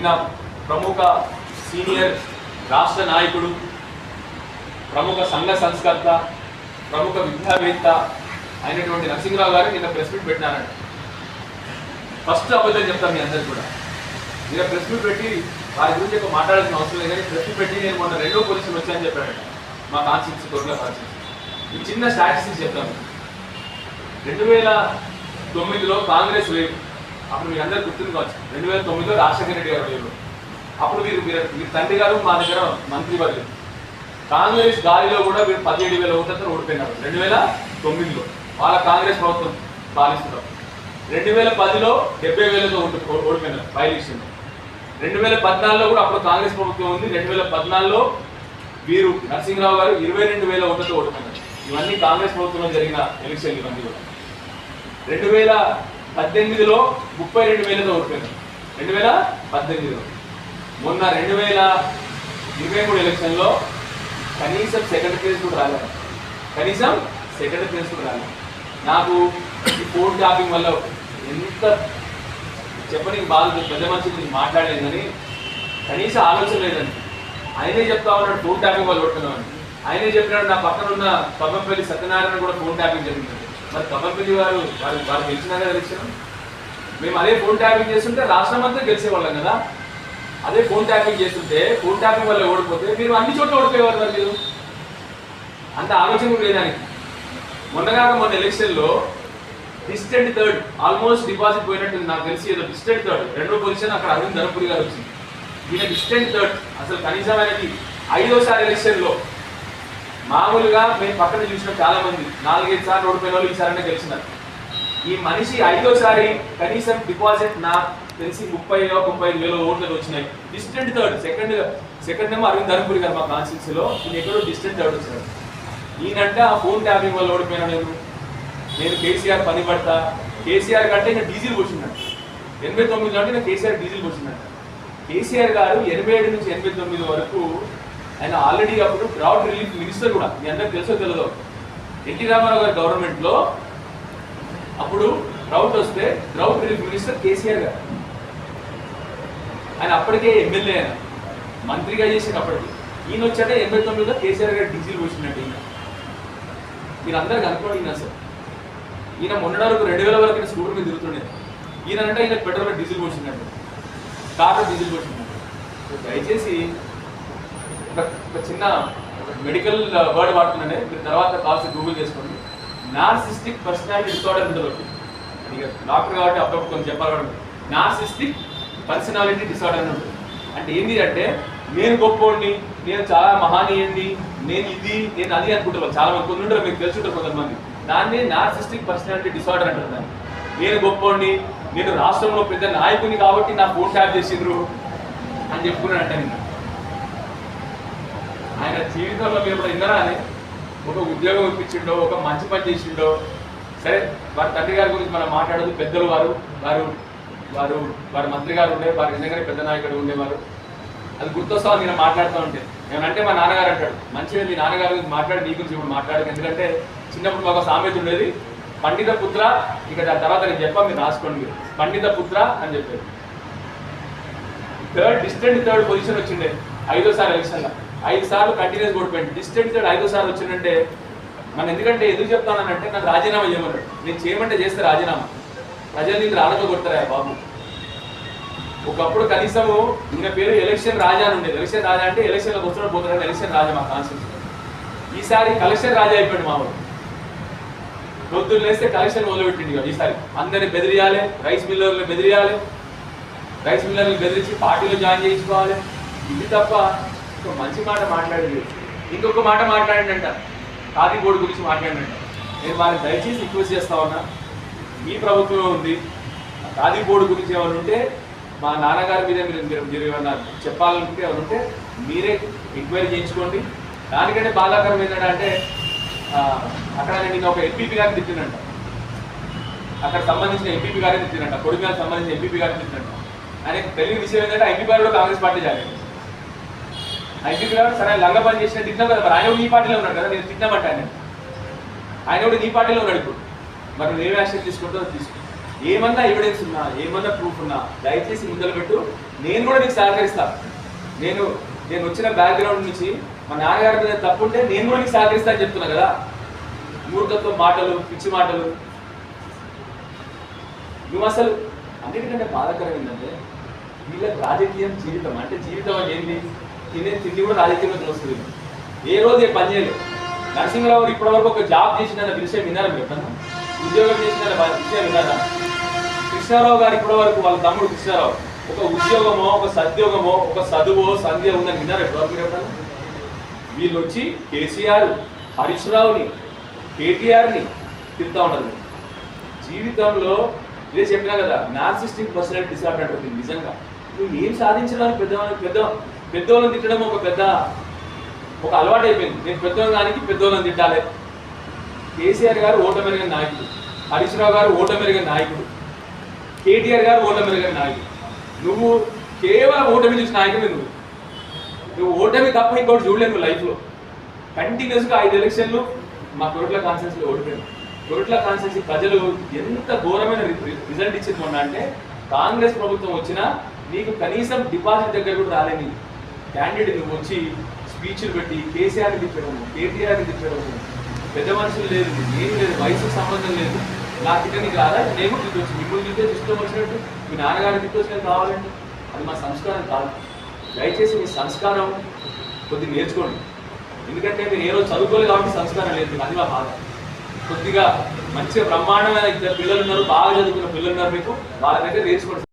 నిన్న ప్రముఖ సీనియర్ రాష్ట్ర నాయకుడు ప్రముఖ సంఘ సంస్కర్త ప్రముఖ విద్యావేత్త అయినటువంటి నరసింహరావు గారు నిన్న ప్రెస్ మీట్ పెట్టినారంట. ఫస్ట్ అబద్ధం చెప్తాను మీ అందరు కూడా. నిన్న ప్రెస్ మీట్ పెట్టి వారి గురించి ఎక్కువ మాట్లాడాల్సిన అవసరం లేదు కానీ ప్రెస్ మీట్ పెట్టి నేను మొన్న రెండో పొజిషన్ వచ్చాయని చెప్పాడంట మా కాన్స్టిట్యూన్సీ కోర్టులో కాన్స్టిట్యూన్సీ. ఈ చిన్న స్టాటిస్టిక్స్ చెప్తాను. రెండు వేల తొమ్మిదిలో కాంగ్రెస్ వేవ్ అప్పుడు మీ అందరు గుర్తుంది కావచ్చు. రెండు వేల తొమ్మిదిలో రాజశేఖర రెడ్డి గారు వేవ్ అప్పుడు వీరు మీ వీరి తండ్రి గారు మా దగ్గర మంత్రి వర్గం కాంగ్రెస్ గాలిలో కూడా వీరు పదిహేడు వేల ఓట్లతో ఓడిపోయినారు. రెండు వేల తొమ్మిదిలో వాళ్ళ కాంగ్రెస్ ప్రభుత్వం పాలిస్తున్నారు రెండు వేల పదిలో డెబ్బై వేలతో ఓడిపోయినారు బై రెండు వేల పద్నాలుగులో కూడా అప్పుడు కాంగ్రెస్ ప్రభుత్వం ఉంది. రెండు వేల పద్నాలుగులో వీరు నరసింహరావు గారు ఇరవై రెండు వేల ఓట్లతో ఓడిపోయినారు. ఇవన్నీ కాంగ్రెస్ ప్రభుత్వంలో జరిగిన ఎలక్షన్లు ఇవన్నీ కూడా. రెండు వేల పద్దెనిమిదిలో ముప్పై రెండు వేలతో ఓడిపోయింది రెండు వేల పద్దెనిమిదిలో. మొన్న రెండు వేల ఇరవై మూడు ఎలక్షన్లో కనీసం సెకండ్ ప్లేస్ కూడా రాలేదు. కనీసం సెకండ్ ప్లేస్ కూడా రాలేదు. నాకు ఈ ఫోన్ టాపింగ్ వల్ల ఎంత చెప్పని బాధ పెద్ద మనిషి గురించి మాట్లాడలేదు కానీ కనీసం ఆలోచన లేదండి. ఆయనే చెప్తా ఉన్నాడు ఫోన్ ట్యాపింగ్ వల్ల కొట్టుకున్నామని ఆయనే చెప్పినాడు నా పక్కన ఉన్న కబ్బంపల్లి సత్యనారాయణ కూడా ఫోన్ ట్యాపింగ్ జరిగింది. మరి కమల్పల్లి వారు వారు వారు గెలిచినారా ఎలక్షన్ మేము అదే ఫోన్ ట్యాపింగ్ చేస్తుంటే రాష్ట్రం అంతా గెలిచేవాళ్ళం కదా. అదే ఫోన్ ట్యాపింగ్ చేస్తుంటే ఫోన్ ట్యాపింగ్ వల్ల ఓడిపోతే మీరు అన్ని చోట్ల ఓడిపోయేవారు మరి మీరు? అంత ఆలోచన లేదానికి. మొన్నగాక మొన్న ఎలక్షన్లో డిస్టెంట్ థర్డ్ ఆల్మోస్ట్ డిపాజిట్ పోయినట్టు నాకు తెలిసి ఏదో డిస్టెంట్ థర్డ్ రెండో పొజిషన్ అక్కడ అరవింద్ ధనపురి గారు వచ్చింది. ఈయన డిస్టెంట్ థర్డ్. అసలు కనీసం ఆయనకి ఐదోసారి ఎలక్షన్లో మామూలుగా మేము పక్కన చూసిన చాలా మంది నాలుగైదు సార్లు ఓడిపోయిన వాళ్ళు ఈసారి గెలిచినారు. ఈ మనిషి ఐదోసారి కనీసం డిపాజిట్ నా తెలిసి ముప్పై ముప్పై ఐదు వేల ఓట్లు వచ్చినాయి. డిస్టెంట్ థర్డ్ సెకండ్ సెకండ్ ఏమో అరవింద్ ధర్మపురి గారు మా కాన్స్టిట్యూన్సీలో ఈయన ఎక్కడో డిస్టెంట్ థర్డ్ వచ్చాడు ఈయనంటే ఆ ఫోన్ ట్యాపింగ్ వల్ల ఓడిపోయినా నేను నేను కేసీఆర్ పని పడతా. కేసీఆర్ కంటే నేను డీజిల్ కొట్టినట్టు ఎనభై తొమ్మిదిలో అంటే నేను కేసీఆర్ డీజిల్ కొట్టినట్టు కేసీఆర్ గారు ఎనభై ఏడు నుంచి ఎనభై తొమ్మిది వరకు ఆయన ఆల్రెడీ అప్పుడు డ్రాట్ రిలీఫ్ మినిస్టర్ కూడా మీ అందరికి తెలుసో తెలియదు ఎన్టీ రామారావు గారి గవర్నమెంట్లో అప్పుడు డ్రౌట్ వస్తే డ్రౌట్ రిలీఫ్ మినిస్టర్ కేసీఆర్ గారు. ఆయన అప్పటికే ఎమ్మెల్యే ఆయన. మంత్రిగా చేసిన అప్పటికి. ఈయన వచ్చాక ఎనభై తొమ్మిదిలో కేసీఆర్ గారు డీజిల్ పోసినట్టు ఈయన. మీరు అందరికి అనుకోండి ఈయన అసలు. ఈయన మొన్నటి వరకు రెండు వేల వరకు స్కూటర్ మీద తిరుగుతుండే. ఈయన అంటే ఈయన పెట్రోల్ డీజిల్ పోసినట్టు. కార్లో డీజిల్ పోసినట్టు. దయచేసి ఒక ఒక చిన్న మెడికల్ వర్డ్ uh, వాడుతున్నానే. మీరు తర్వాత కాల్సి గూగుల్ చేసుకోండి. నార్సిస్టిక్ పర్సనాలిటీ డిసార్డర్ ఉంటుంది. అది ఇక డాక్టర్ కాబట్టి అప్పుడప్పుడు కొంచెం చెప్పాలి నార్సిస్టిక్ పర్సనాలిటీ డిసార్డర్ అని ఉంటుంది. అంటే ఏంటి అంటే నేను గొప్పోడిని నేను చాలా మహానీయండి నేను ఇది నేను అది అనుకుంటాను చాలా మంది కొన్ని ఉంటారు మీకు తెలుసుంటారు కొంతమంది. దాన్ని నార్సిస్టిక్ పర్సనాలిటీ డిసార్డర్ అంటారు దాన్ని. నేను గొప్పోడిని నేను రాష్ట్రంలో పెద్ద నాయకుని కాబట్టి నా ఫోన్ ట్యాప్ చేసిండ్రు అని చెప్పుకున్నాను నేను ఆయన జీవితంలో మీరు కూడా విన్నారా అని? ఒక ఉద్యోగం ఇప్పించిండో ఒక మంచి పని చేసిండో. సరే వారి తండ్రి గారి గురించి మనం మాట్లాడదు. పెద్దలు వారు వారు వారు వారి మంత్రి గారు ఉండే వారి నిజంగానే పెద్ద నాయకుడు ఉండేవారు. అది గుర్తొస్తా నేను మాట్లాడుతూ ఉంటే. ఏమనంటే మా నాన్నగారు అంటాడు మంచిగా మీ నాన్నగారి గురించి మాట్లాడి నీ గురించి ఇప్పుడు మాట్లాడదు ఎందుకంటే చిన్నప్పుడు మాకు ఒక సామెత ఉండేది పండిత పుత్ర ఇక దాని తర్వాత నేను చెప్పా మీరు రాసుకోండి మీరు. పండిత పుత్ర అని చెప్పారు. థర్డ్ డిస్టెంట్ థర్డ్ పొజిషన్ వచ్చిండే ఐదోసారి ఎలక్షన్లో. ఐదు సార్లు కంటిన్యూస్ కొట్టుకోండి డిస్టెంట్ థర్డ్ ఐదో సార్లు వచ్చిందంటే మనం ఎందుకంటే ఎందుకు చెప్తానంటే నాకు రాజీనామా చేయమన్నాడు. నేను చేయమంటే చేస్తే రాజీనామా. ప్రజలు నీకు రాళ్ళతో కొడతారా బాబు? ఒకప్పుడు కనీసము ఈయన పేరు ఎలక్షన్ రాజా అని ఉండేది. ఎలక్షన్ రాజా అంటే ఎలక్షన్లో వస్తున్నాడు పోతున్నాడు ఎలక్షన్ రాజా మా కాన్స్టిట్యూషన్ ఈసారి కలెక్షన్ రాజా అయిపోయాడు మా వాడు పొద్దున్న లేస్తే కలెక్షన్ మొదలుపెట్టింది కదా ఈసారి. అందరిని బెదిరియాలి రైస్ మిల్లర్లు బెదిరియాలి. రైస్ మిల్లర్లు బెదిరించి పార్టీలో జాయిన్ చేయించుకోవాలి. ఇది తప్ప ఒక మంచి మాట మాట్లాడలేదు ఇంకొక మాట మాట్లాడినంట ఖాదీ బోర్డు గురించి మాట్లాడినంట నేను వారిని దయచేసి రిక్వెస్ట్ చేస్తా ఉన్నా. మీ ప్రభుత్వమే ఉంది. ఆ ఖాదీ బోర్డు గురించి ఏమైనా ఉంటే మా నాన్నగారి మీద మీరు మీరు- ఏమన్నా చెప్పాలనుకుంటే ఏమైనా ఉంటే మీరే ఎంక్వైరీ చేయించుకోండి. దానికంటే బాధాకరం ఏంటంటే అంటే అక్కడ నేను ఒక ఎంపీపీ గారిని తిట్టినంట. అక్కడ సంబంధించిన ఎంపీపీ గారిని తిట్టినంట. కొడుకు సంబంధించిన ఎంపీపీ గారిని తిట్టినంట. ఆయనకు తెలియని విషయం ఏంటంటే ఎంపీ గారు కూడా కాంగ్రెస్ పార్టీ జాయిన్ ఆ ఎంపీ సరే లంగా పని చేసిన తిట్టినా కదా మరి. ఆయన కూడా నీ పార్టీలో ఉన్నాడు కదా నేను తిట్టినామంట ఆయన ఆయన కూడా నీ పార్టీలో ఉన్నాడు ఇప్పుడు. మరి నువ్వు ఏం యాక్షన్ తీసుకుంటావు తీసుకో. ఏమన్నా ఎవిడెన్స్ ఉన్నా ఏమన్నా ప్రూఫ్ ఉన్నా దయచేసి ముందలు పెట్టు. నేను కూడా నీకు సహకరిస్తాను నేను నేను వచ్చిన బ్యాక్గ్రౌండ్ నుంచి మా నాన్నగారి మీద తప్పు ఉంటే నేను కూడా నీకు సహకరిస్తా అని చెప్తున్నా కదా. మూర్ఖత్వం మాటలు పిచ్చి మాటలు. నువ్వు అసలు అన్నిటికంటే బాధాకరం ఏంటంటే వీళ్ళ రాజకీయం జీవితం. అంటే జీవితం అంటే ఏంటి? తినే తిండి కూడా రాజకీయంలో వస్తుంది ఏ రోజు ఏ పని చేయలేదు. నరసింహరావు గారు ఇప్పటివరకు ఒక జాబ్ చేసిన విషయం విన్నారా మీరు ఎప్పుడన్నా? ఉద్యోగం చేసిన విషయం విన్నారా? కృష్ణారావు గారు ఇప్పటివరకు వాళ్ళ తమ్ముడు కృష్ణారావు ఒక ఉద్యోగమో ఒక సద్యోగమో ఒక చదువో సంధ్య ఉందని విన్నారా ఇప్పటివరకు మీరు ఎప్పుడన్నా? వీళ్ళు వచ్చి కేసీఆర్ హరీష్ రావుని కేటీఆర్ని తిరుగుతూ ఉన్నారు. జీవితంలో ఇదే చెప్పినా కదా నార్సిస్టిక్ పర్సనాలిటీ డిసార్డర్ అంటుంది నిజంగా. నువ్వు ఏం సాధించడానికి పెద్ద పెద్ద పెద్దోళ్ళని తిట్టడం ఒక పెద్ద ఒక అలవాటు అయిపోయింది నేను పెద్దోళ్ళకి పెద్దోళ్ళని తిట్టాలి. కేసీఆర్ గారు ఓటమిరిగిన నాయకుడు. హరీష్ రావు గారు ఓటమిరిగిన నాయకుడు. కేటీఆర్ గారు ఓటమిరిగిన నాయకుడు. నువ్వు కేవలం ఓటమి చూసిన నాయకుడు నువ్వు. నువ్వు ఓటమి తప్ప ఇంకోటి చూడలేదు నువ్వు లైఫ్లో. కంటిన్యూస్గా ఐదు ఎలక్షన్లు మా కొరట్ల కాన్స్టెన్సీలో ఓడిపోయాను కొరట్ల కాన్స్టెన్సీ ప్రజలు ఎంత ఘోరమైన రిజల్ట్ ఇచ్చింది మొన్న అంటే కాంగ్రెస్ ప్రభుత్వం వచ్చినా నీకు కనీసం డిపాజిట్ దగ్గర కూడా రాలేని క్యాండిడేట్ నువ్వు వచ్చి స్పీచ్లు పెట్టి కేసీఆర్ని తిట్టడము కేటీఆర్ని తిట్టడము. పెద్ద మనుషులు లేదు ఏం లేదు వయసుకు సంబంధం లేదు. నా తిట్టని కాదా? నేను తిట్టవచ్చు మిమ్మల్ని తిట్టే ఇష్టం వచ్చినట్టు మీ నాన్నగారిని తిట్టవచ్చు కావాలండి అది మా సంస్కారం కాదు. దయచేసి మీ సంస్కారం కొద్దిగా నేర్చుకోండి. ఎందుకంటే మీరు ఏ రోజు చదువుకోలేదు కాబట్టి సంస్కారం లేదు అది మా బాధ. కొద్దిగా మంచిగా బ్రహ్మాండమైన ఇద్దరు పిల్లలు ఉన్నారు బాగా చదువుకున్న పిల్లలు ఉన్నారు మీకు వాళ్ళ దగ్గర నేర్చుకోండి.